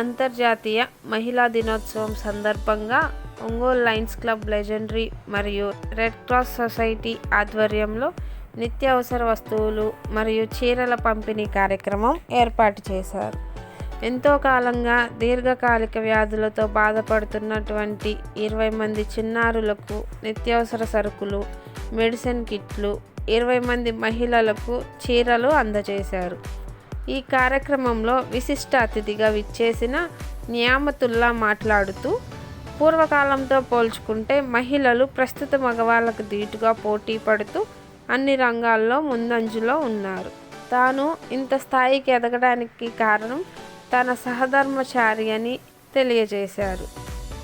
అంతర్జాతీయ మహిళా దినోత్సవం సందర్భంగా ఒంగోలు లయన్స్ క్లబ్ లెజెండరీ మరియు రెడ్ క్రాస్ సొసైటీ ఆధ్వర్యంలో నిత్యావసర వస్తువులు మరియు చీరల పంపిణీ కార్యక్రమం ఏర్పాటు చేశారు. ఎంతో కాలంగా దీర్ఘకాలిక వ్యాధులతో బాధపడుతున్నటువంటి ఇరవై మంది చిన్నారులకు నిత్యావసర సరుకులు మెడిసిన్ కిట్లు ఇరవై మంది మహిళలకు చీరలు అందజేశారు. ఈ కార్యక్రమంలో విశిష్ట అతిథిగా విచ్చేసిన నియామతుల్లా మాట్లాడుతూ పూర్వకాలంతో పోల్చుకుంటే మహిళలు ప్రస్తుత మగవాళ్ళకు ధీటుగా పోటీ పడుతూ అన్ని రంగాల్లో ముందంజలో ఉన్నారు. తాను ఇంత స్థాయికి ఎదగడానికి కారణం తన సహధర్మచారి అని తెలియజేశారు.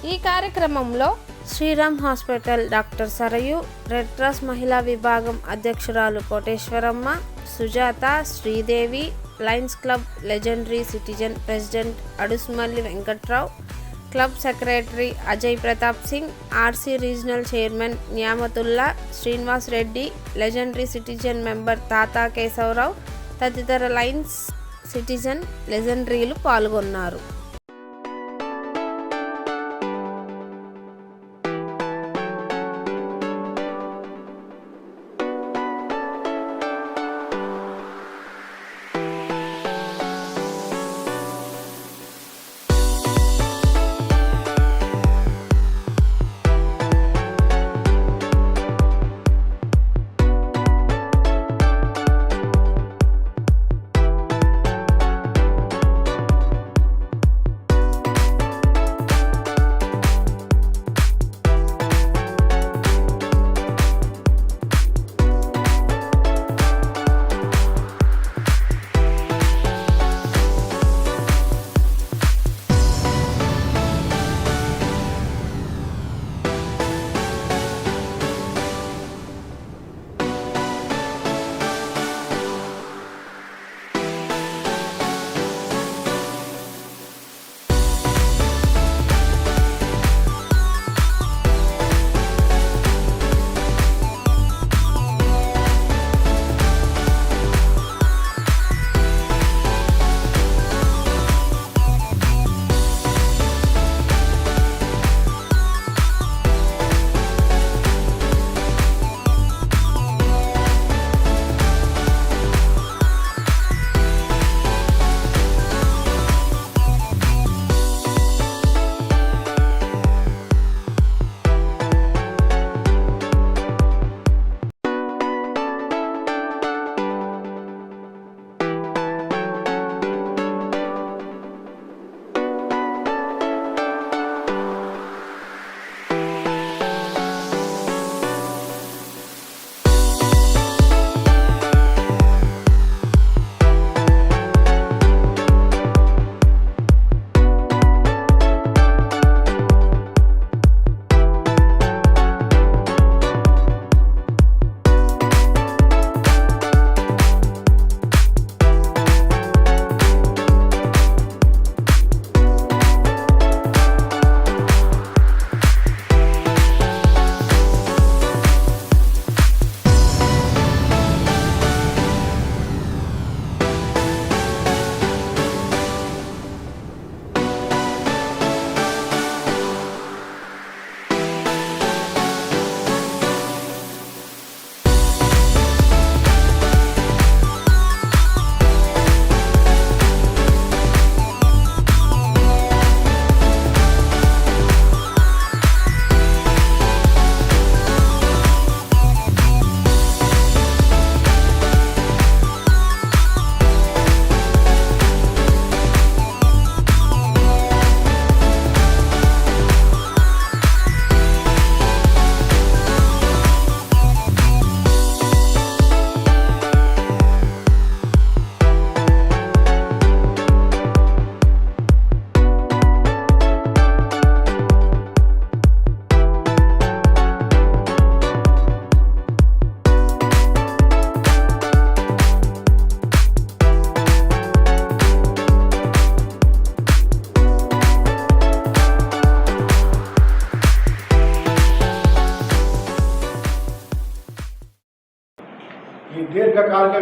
ఈ కార్యక్రమంలో Sriram hospital doctor Sarayu red cross మహిళా విభాగం అధ్యక్షురాలు Koteswaramma Sujatha Sridevi lions club legendary citizen president Adusumalli Venkatrao club secretary Ajay Pratap Singh R C regional chairman Nyamathulla Srinivas Reddy legendary citizen member Tata Keshavarao తదితర lines citizen లెజెండరీలు పాల్గొన్నారు.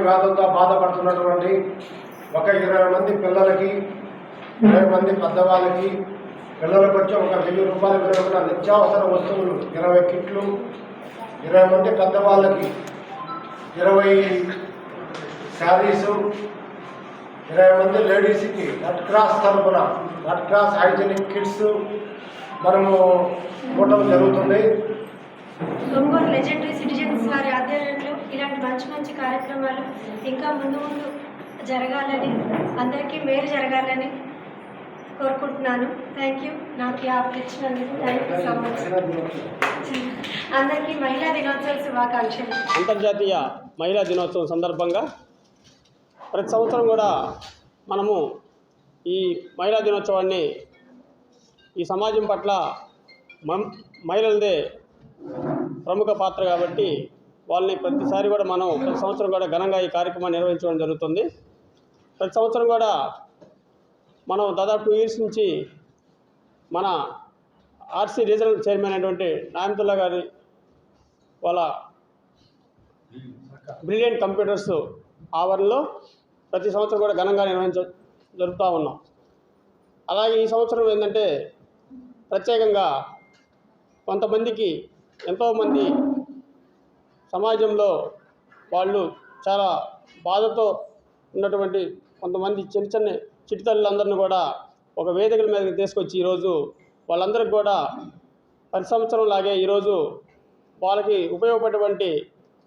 వ్యాధులతో బాధపడుతున్నటువంటి ఒక ఇరవై మంది పిల్లలకి ఇరవై మంది పెద్దవాళ్ళకి పిల్లలకు వచ్చి ఒక వెయ్యి రూపాయలు విలువ నిత్యావసర వస్తువులు ఇరవై కిట్లు ఇరవై మంది పెద్దవాళ్ళకి ఇరవై శారీసు ఇరవై మంది లేడీస్కి రెడ్ క్రాస్ తరఫున రెడ్ క్రాస్ హైజీనిక్ కిట్స్ మనము ఇవ్వటం జరుగుతుంది. లెజెండరీ సిటిజన్స్ వారి ఇలాంటి మంచి మంచి కార్యక్రమాలు ఇంకా ముందు ముందు జరగాలని అందరికీ మేలు జరగాలని కోరుకుంటున్నాను. థ్యాంక్ యూ నాకు యాప్ ఇచ్చినందుకు థ్యాంక్ యూ సో మచ్ అందరికీ మహిళా దినోత్సవ శుభాకాంక్షలు. అంతర్జాతీయ మహిళా దినోత్సవం సందర్భంగా ప్రతి సంవత్సరం కూడా మనము ఈ మహిళా దినోత్సవాన్ని ఈ సమాజం పట్ల మం మహిళలదే ప్రముఖ పాత్ర కాబట్టి వాళ్ళని ప్రతిసారి కూడా మనం ప్రతి సంవత్సరం కూడా ఘనంగా ఈ కార్యక్రమాన్ని నిర్వహించడం జరుగుతుంది. ప్రతి సంవత్సరం కూడా మనం దాదాపు టూ ఇయర్స్ నుంచి మన ఆర్సీ రీజనల్ చైర్మన్ అయినటువంటి నాయమతుల్లా గారి వాళ్ళ బ్రిలియంట్ కంప్యూటర్స్ ఆవరణలో ప్రతి సంవత్సరం కూడా ఘనంగా నిర్వహించ జరుపుతూ ఉన్నాం. అలాగే ఈ సంవత్సరం ఏంటంటే ప్రత్యేకంగా కొంతమందికి ఎంతోమంది సమాజంలో వాళ్ళు చాలా బాధతో ఉన్నటువంటి కొంతమంది చిన్న చిన్న చిటితల్లందరినీ కూడా ఒక వేదికల మీదకి తీసుకొచ్చి ఈరోజు వాళ్ళందరికీ కూడా ప్రతి సంవత్సరం లాగే ఈరోజు వాళ్ళకి ఉపయోగపడేటువంటి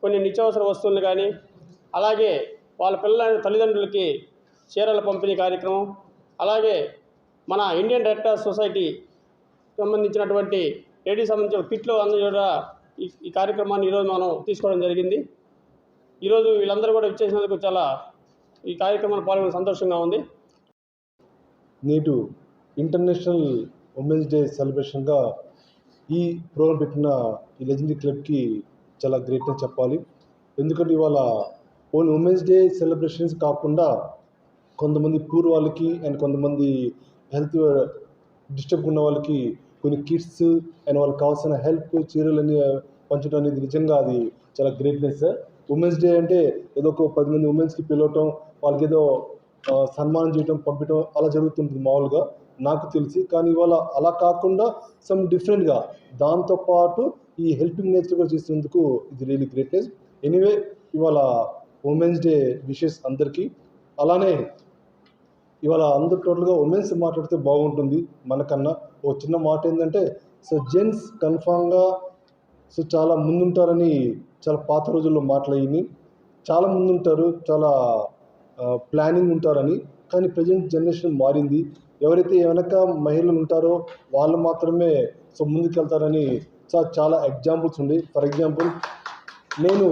కొన్ని నిత్యావసర వస్తువులు కానీ అలాగే వాళ్ళ పిల్లల తల్లిదండ్రులకి చీరల పంపిణీ కార్యక్రమం అలాగే మన ఇండియన్ రెడ్ క్రాస్ సొసైటీ సంబంధించినటువంటి లేడీస్ సంబంధించిన కిట్లు అందజేయడం ఈ కార్యక్రమాన్ని ఈరోజు మనం తీసుకోవడం జరిగింది. ఈరోజు వీళ్ళందరూ కూడా ఇచ్చేసినందుకు చాలా ఈ కార్యక్రమంలో పాల్గొనే సంతోషంగా ఉంది. నేటు ఇంటర్నేషనల్ ఉమెన్స్ డే సెలబ్రేషన్గా ఈ ప్రోగ్రాం పెట్టిన ఈ లెజెండరీ క్లబ్కి చాలా గ్రేట్ అని చెప్పాలి. ఎందుకంటే ఇవాళ ఓన్లీ ఉమెన్స్ డే సెలబ్రేషన్స్ కాకుండా కొంతమంది పూర్ వాళ్ళకి అండ్ కొంతమంది హెల్త్ డిస్టర్బ్ ఉన్న వాళ్ళకి కొన్ని కిట్స్ అండ్ వాళ్ళకి కావాల్సిన హెల్ప్ చీరలు అన్ని పంచడం అనేది నిజంగా అది చాలా గ్రేట్నెస్ ఉమెన్స్ డే అంటే ఏదో ఒక పది మంది ఉమెన్స్కి పిలవటం వాళ్ళకి ఏదో సన్మానం చేయటం పంపించడం అలా జరుగుతుంటుంది మామూలుగా. నాకు తెలిసి కానీ ఇవాళ అలా కాకుండా సమ్ డిఫరెంట్గా దాంతోపాటు ఈ హెల్పింగ్ నేచర్ కూడా చేసేందుకు ఇది రియలీ గ్రేట్నెస్ ఎనీవే ఇవాళ ఉమెన్స్ డే విషెస్ అందరికీ. అలానే ఇవాళ అందరు టోటల్గా ఉమెన్స్ మాట్లాడితే బాగుంటుంది మనకన్నా. ఓ చిన్న మాట ఏంటంటే సో జెంట్స్ కన్ఫామ్గా సో చాలా ముందుంటారని చాలా పాత రోజుల్లో మాట్లాడి చాలా ముందుంటారు చాలా ప్లానింగ్ ఉంటారని కానీ ప్రజెంట్ జనరేషన్ మారింది. ఎవరైతే వెనక మహిళలు ఉంటారో వాళ్ళు మాత్రమే సో ముందుకెళ్తారని చా- చాలా ఎగ్జాంపుల్స్ ఉంది ఫర్ ఎగ్జాంపుల్ నేను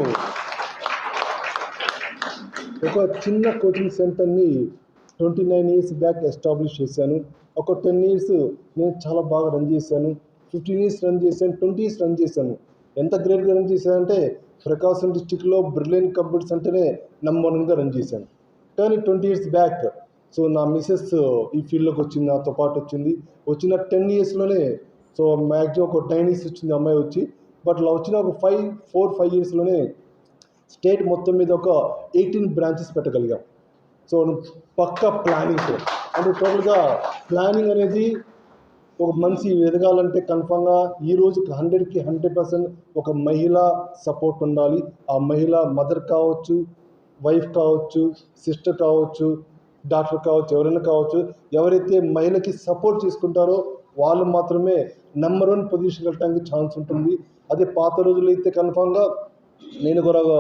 ఒక చిన్న కోచింగ్ సెంటర్ని twenty nine years back establish చేశాను. ఒక టెన్ ఇయర్స్ నేను చాలా బాగా రన్ చేశాను. ఫిఫ్టీన్ ఇయర్స్ రన్ చేశాను. ట్వంటీ ఇయర్స్ రన్ చేశాను. ఎంత గ్రేట్గా రన్ చేశానంటే ప్రకాశం డిస్టిక్లో బ్రిలియన్ కంప్యూటర్స్ అంటేనే నెంబర్ వన్గా రన్ చేశాను కానీ ట్వంటీ ఇయర్స్ బ్యాక్ సో నా మిసెస్ ఈ ఫీల్డ్లోకి వచ్చింది నాతో పాటు వచ్చింది. వచ్చిన టెన్ ఇయర్స్లోనే సో మ్యాక్సిమం ఒక నైన్ ఇయర్స్ వచ్చింది అమ్మాయి వచ్చి. బట్ అలా వచ్చిన ఒక ఫైవ్ ఫోర్ ఫైవ్ ఇయర్స్లోనే స్టేట్ మొత్తం మీద ఒక ఎయిటీన్ బ్రాంచెస్ పెట్టగలిగాం. సో పక్క ప్లానింగ్ అంటే టోటల్గా ప్లానింగ్ అనేది ఒక మనిషి ఎదగాలంటే కన్ఫామ్గా ఈ రోజుకి హండ్రెడ్కి హండ్రెడ్ పర్సెంట్ ఒక మహిళ సపోర్ట్ ఉండాలి. ఆ మహిళ మదర్ కావచ్చు వైఫ్ కావచ్చు సిస్టర్ కావచ్చు డాక్టర్ కావచ్చు ఎవరైనా కావచ్చు ఎవరైతే మహిళకి సపోర్ట్ చేసుకుంటారో వాళ్ళు మాత్రమే నెంబర్ వన్ పొజిషన్ వెళ్ళడానికి ఛాన్స్ ఉంటుంది. అదే పాత రోజుల్లో అయితే కన్ఫామ్గా నేను కూడా ఒక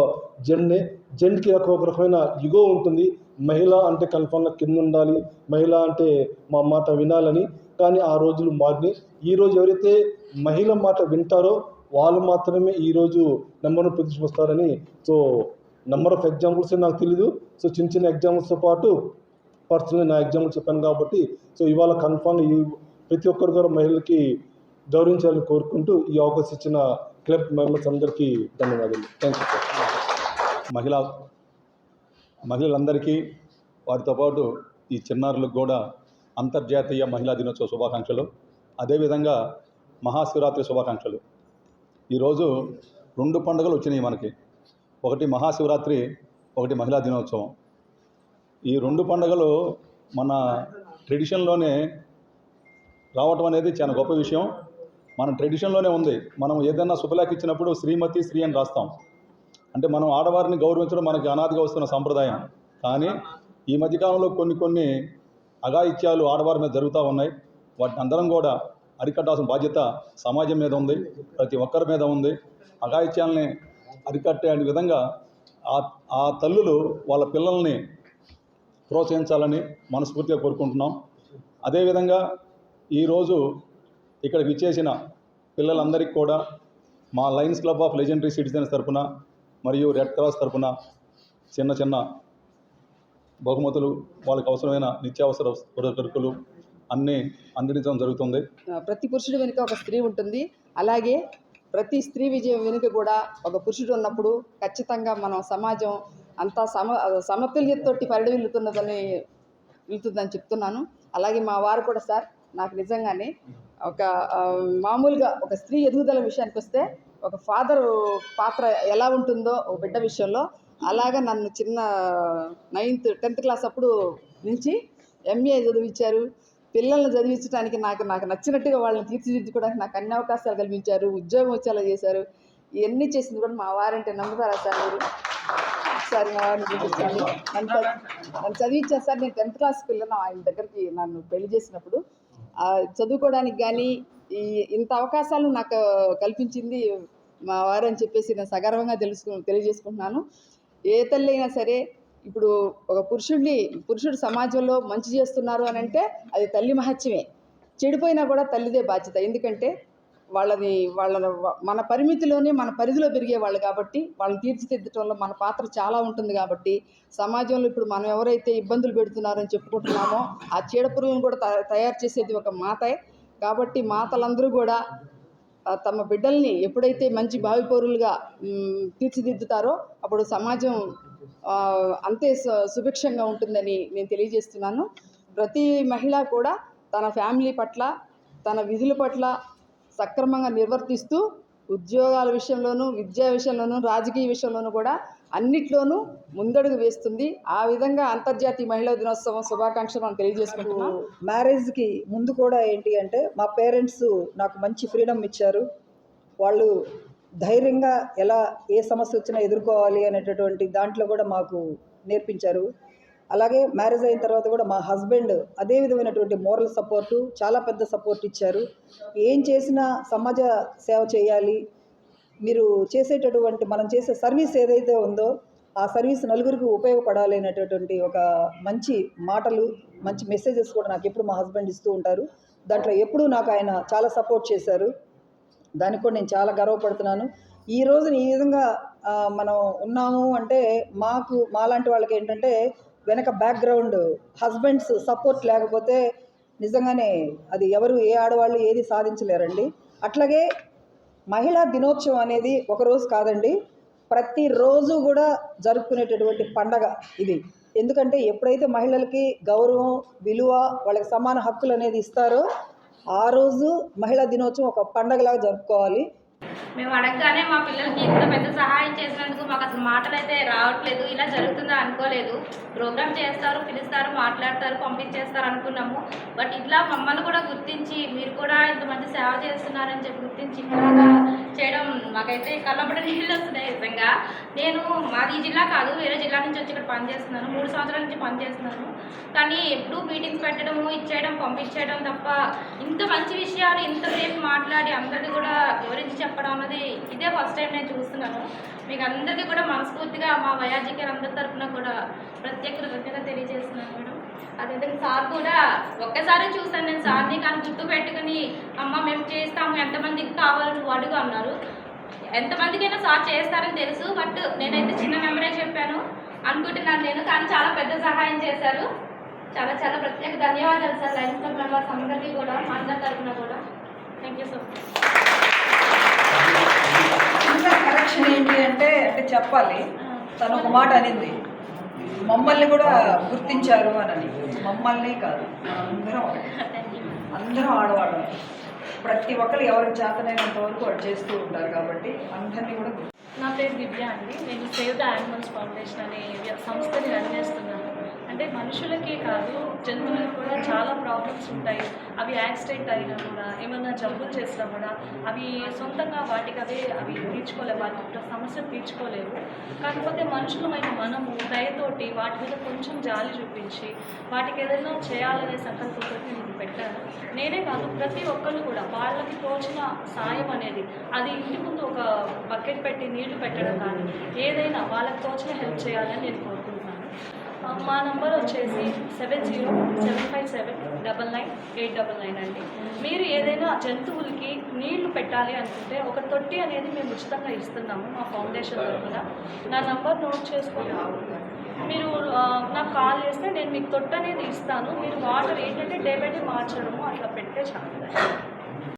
జెన్కి జెంట్కి ఒక ఒక రకమైన ఇగో ఉంటుంది. మహిళ అంటే కన్ఫామ్గా కింద ఉండాలి. మహిళ అంటే మా మాట వినాలని కానీ ఆ రోజులు మారినాయి. ఈరోజు ఎవరైతే మహిళ మాట వింటారో వాళ్ళు మాత్రమే ఈరోజు నెంబర్ను one so number of examples నాకు తెలీదు. సో చిన్న చిన్న ఎగ్జాంపుల్స్తో పాటు పర్సనల్ నా ఎగ్జాంపుల్ చెప్పాను కాబట్టి సో ఇవాళ కన్ఫామ్ ఈ ప్రతి ఒక్కరు కూడా మహిళలకి గౌరవించాలని కోరుకుంటూ ఈ అవకాశం ఇచ్చిన క్లబ్ మెంబర్స్ అందరికీ ధన్యవాదాలు. థ్యాంక్ యూ సార్ మహిళలందరికీ వారితో పాటు ఈ చిన్నారులకు కూడా అంతర్జాతీయ మహిళా దినోత్సవ శుభాకాంక్షలు. అదేవిధంగా మహాశివరాత్రి శుభాకాంక్షలు. ఈరోజు రెండు పండుగలు వచ్చినాయి మనకి. ఒకటి మహాశివరాత్రి ఒకటి మహిళా దినోత్సవం. ఈ రెండు పండుగలు మన ట్రెడిషన్లోనే రావటం అనేది చాలా గొప్ప విషయం. మన ట్రెడిషన్లోనే ఉంది. మనం ఏదైనా శుభలేఖ ఇచ్చినప్పుడు శ్రీమతి శ్రీ అని రాస్తాం. అంటే మనం ఆడవారిని గౌరవించడం మనకి అనాదిగా వస్తున్న సంప్రదాయం. కానీ ఈ మధ్యకాలంలో కొన్ని కొన్ని అఘాయిత్యాలు ఆడవారి మీద జరుగుతూ ఉన్నాయి. వాటిని అందరం కూడా అరికట్టాల్సిన బాధ్యత సమాజం మీద ఉంది. ప్రతి ఒక్కరి మీద ఉంది. అఘాయిత్యాలని అరికట్టే విధంగా ఆ ఆ తల్లులు వాళ్ళ పిల్లల్ని ప్రోత్సహించాలని మనస్ఫూర్తిగా కోరుకుంటున్నాం. అదేవిధంగా ఈరోజు ఇక్కడ విచ్చేసిన పిల్లలందరికీ కూడా మా lions club of legendary citizens తరపున మరియు రెడ్ క్రాస్ తరఫున చిన్న చిన్న బహుమతులు వాళ్ళకి అవసరమైన నిత్యావసర సరుకులు అన్నీ అందించడం జరుగుతుంది. ప్రతి పురుషుడు వెనుక ఒక స్త్రీ ఉంటుంది. అలాగే ప్రతి స్త్రీ విజయం వెనుక కూడా ఒక పురుషుడు ఉన్నప్పుడు ఖచ్చితంగా మనం సమాజం అంతా సమ సమతుల్యతతోటి పరిడవిల్లుతున్నదని వెళ్తుందని చెప్తున్నాను. అలాగే మా వారు కూడా సార్ నాకు నిజంగానే ఒక మామూలుగా ఒక స్త్రీ ఎదుగుదల విషయానికి వస్తే ఒక ఫాదర్ పాత్ర ఎలా ఉంటుందో ఒక బిడ్డ విషయంలో అలాగా నన్ను చిన్న నైన్త్ టెన్త్ క్లాస్ అప్పుడు నుంచి ఎంఏ చదివించారు. పిల్లల్ని చదివించడానికి నాకు నాకు నచ్చినట్టుగా వాళ్ళని తీర్చిదిద్దుకోవడానికి నాకు అన్ని అవకాశాలు కల్పించారు. ఉద్యోగం వచ్చేలా చేశారు. ఇవన్నీ చేసింది కూడా మా వారంటే నమ్ముతారా సార్ మీరు ఒకసారి మా వారిని చూపించండి నన్ను నన్ను చదివించారు సార్. నేను టెన్త్ క్లాస్ పిల్లను ఆయన దగ్గరికి నన్ను పెళ్ళి చేసినప్పుడు. చదువుకోవడానికి కానీ ఈ ఇంత అవకాశాలు నాకు కల్పించింది మా వారు అని చెప్పేసి నేను సగర్వంగా తెలుసుకు తెలియజేసుకుంటున్నాను. ఏ తల్లి అయినా సరే ఇప్పుడు ఒక పురుషుడిని పురుషుడు సమాజంలో మంచి చేస్తున్నారు అని అంటే అది తల్లి మహత్యమే. చెడిపోయినా కూడా తల్లిదే బాధ్యత. ఎందుకంటే వాళ్ళని వాళ్ళ మన పరిమితిలోనే మన పరిధిలో పెరిగే వాళ్ళు కాబట్టి వాళ్ళని తీర్చిదిద్దటంలో మన పాత్ర చాలా ఉంటుంది కాబట్టి సమాజంలో ఇప్పుడు మనం ఎవరైతే ఇబ్బందులు పెడుతున్నారని చెప్పుకుంటున్నామో ఆ చీడపురుగులను కూడా తయారు చేసేది ఒక మాతే. కాబట్టి మాతలందరూ కూడా తమ బిడ్డల్ని ఎప్పుడైతే మంచి భావి పౌరులుగా తీర్చిదిద్దుతారో అప్పుడు సమాజం అంతే సు- సుభిక్షంగా ఉంటుందని నేను తెలియజేస్తున్నాను. ప్రతి మహిళ కూడా తన ఫ్యామిలీ పట్ల తన విధుల పట్ల సక్రమంగా నిర్వర్తిస్తూ ఉద్యోగాల విషయంలోనూ విద్యా విషయంలోనూ రాజకీయ విషయంలోనూ కూడా అన్నిట్లోనూ ముందడుగు వేస్తుంది. ఆ విధంగా అంతర్జాతీయ మహిళా దినోత్సవం శుభాకాంక్షలు మనం తెలియజేసుకుంటున్నాం. మ్యారేజ్కి ముందు కూడా ఏంటి అంటే మా పేరెంట్స్ నాకు మంచి ఫ్రీడమ్ ఇచ్చారు. వాళ్ళు ధైర్యంగా ఎలా ఏ సమస్య వచ్చినా ఎదుర్కోవాలి అనేటటువంటి దాంట్లో కూడా మాకు నేర్పించారు. అలాగే మ్యారేజ్ అయిన తర్వాత కూడా మా హస్బెండ్ అదే విధమైనటువంటి మోరల్ సపోర్టు చాలా పెద్ద సపోర్ట్ ఇచ్చారు. ఏం చేసినా సమాజ సేవ చేయాలి. మీరు చేసేటటువంటి మనం చేసే సర్వీస్ ఏదైతే ఉందో ఆ సర్వీస్ నలుగురికి ఉపయోగపడాలి అనేటటువంటి ఒక మంచి మాటలు మంచి మెసేజెస్ కూడా నాకు ఎప్పుడు మా హస్బెండ్ ఇస్తూ ఉంటారు. దాంట్లో ఎప్పుడూ నాకు ఆయన చాలా సపోర్ట్ చేశారు. దానికి కూడా నేను చాలా గర్వపడుతున్నాను. ఈ రోజున ఈ విధంగా మనం ఉన్నాము అంటే మాకు మాలాంటి వాళ్ళకి ఏంటంటే వెనక బ్యాక్గ్రౌండ్ హస్బెండ్స్ సపోర్ట్ లేకపోతే నిజంగానే అది ఎవరు ఏ ఆడవాళ్ళు ఏది సాధించలేరండి. అట్లాగే మహిళా దినోత్సవం అనేది ఒక రోజు కాదండి ప్రతిరోజు కూడా జరుపుకునేటటువంటి పండగ ఇది. ఎందుకంటే ఎప్పుడైతే మహిళలకి గౌరవం విలువ వాళ్ళకి సమాన హక్కులు అనేది ఇస్తారో ఆ రోజు మహిళా దినోత్సవం ఒక పండగలాగా జరుపుకోవాలి. మేము అడగగానే మా పిల్లలకి ఇంత పెద్ద సహాయం చేసినందుకు మాకు అసలు మాటలు అయితే రావట్లేదు. ఇలా జరుగుతుందా అనుకోలేదు. ప్రోగ్రామ్ చేస్తారు పిలుస్తారు మాట్లాడతారు పంపించేస్తారు అనుకున్నాము. బట్ ఇట్లా మమ్మల్ని కూడా గుర్తించి మీరు కూడా ఇంత మంచి సేవ చేస్తున్నారని చెప్పి గుర్తించి ఇలాగా చేయడం మాకైతే కళ్ళబడి నీళ్ళు వస్తున్నాయి నిజంగా. నేను మాది ఈ జిల్లా కాదు వేరే జిల్లా నుంచి వచ్చి ఇక్కడ పనిచేస్తున్నాను మూడు సంవత్సరాల నుంచి పనిచేస్తున్నాను కానీ ఎప్పుడూ మీటింగ్స్ పెట్టడము ఇచ్చేయడం పంపించేయడం తప్ప ఇంత మంచి విషయాలు ఇంత రేపు మాట్లాడి అందరికీ కూడా వివరించి చెప్పడం అన్నది ఇదే ఫస్ట్ టైం నేను చూస్తున్నాను. మీకు అందరికీ కూడా మనస్ఫూర్తిగా మా వయాజికర్ అందరి తరఫున కూడా ప్రత్యేక కృతజ్ఞత తెలియజేస్తున్నాను మేడం. అదేవిధంగా సార్ కూడా ఒక్కసారి చూసాను నేను సార్ని కానీ గుర్తు పెట్టుకుని అమ్మ మేము చేస్తాము ఎంతమందికి కావాలని నువ్వు అడుగు అన్నారు. ఎంతమందికైనా సార్ చేస్తారని తెలుసు బట్ నేనైతే చిన్న నెంబరే చెప్పాను. అనుకుంటున్నాను నేను కానీ చాలా పెద్ద సహాయం చేశారు. చాలా చాలా ప్రత్యేక ధన్యవాదాలు సార్ లైన్స్ క్లబ్ మెంబర్స్ అందరికీ కూడా మా అందరి తరఫున కూడా. థ్యాంక్ యూ సో మచ్ ఇంకా కరెక్షన్ ఏంటి అంటే అంటే చెప్పాలి. తను ఒక మాట అనింది. మమ్మల్ని కూడా గుర్తించారు అని మమ్మల్ని కాదు అందరం అందరం ఆడవాళ్ళం. ప్రతి ఒక్కరు ఎవరికి చేతనైనంత వరకు వాళ్ళు చేస్తూ ఉంటారు కాబట్టి అందరినీ కూడా నా పేరు దివ్య అండి. నేను సేవ్ ద యానిమల్స్ ఫౌండేషన్ అనే సంస్థని రన్ చేస్తున్నాను. అంటే అంటే మనుషులకే కాదు జంతువులకు కూడా చాలా ప్రాబ్లమ్స్ ఉంటాయి. అవి యాక్సిడెంట్ అయినా కూడా ఏమన్నా జబ్బులు చేసినా కూడా అవి సొంతంగా వాటికి అవే అవి తీర్చుకోలేవు వాటి యొక్క సమస్యలు తీర్చుకోలేవు. కాకపోతే మనుషులమైన మనము దయతోటి వాటి మీద కొంచెం జాలి చూపించి వాటికి ఏదైనా చేయాలనే సంకల్పంతో నేను పెట్టాను. నేనే కాదు ప్రతి ఒక్కరు కూడా వాళ్ళకి తోచిన సాయం అనేది అది ఇంటి ముందు ఒక బకెట్ పెట్టి నీళ్ళు పెట్టడం కానీ ఏదైనా వాళ్ళకి తోచిన హెల్ప్ చేయాలని నేను మా నంబర్ వచ్చేసి seven zero seven five seven double nine eight double nine అండి. మీరు ఏదైనా జంతువులకి నీళ్ళు పెట్టాలి అనుకుంటే ఒక తొట్టి అనేది మేము ఉచితంగా ఇస్తున్నాము మా ఫౌండేషన్ తరఫున. నా నంబర్ నోట్ చేసుకోండి. మీరు నాకు కాల్ చేస్తే నేను మీకు తొట్టి అనేది ఇస్తాను. మీరు వాటర్ ఏంటంటే డే బై డే మార్చడము అట్లా పెడితే చాలా.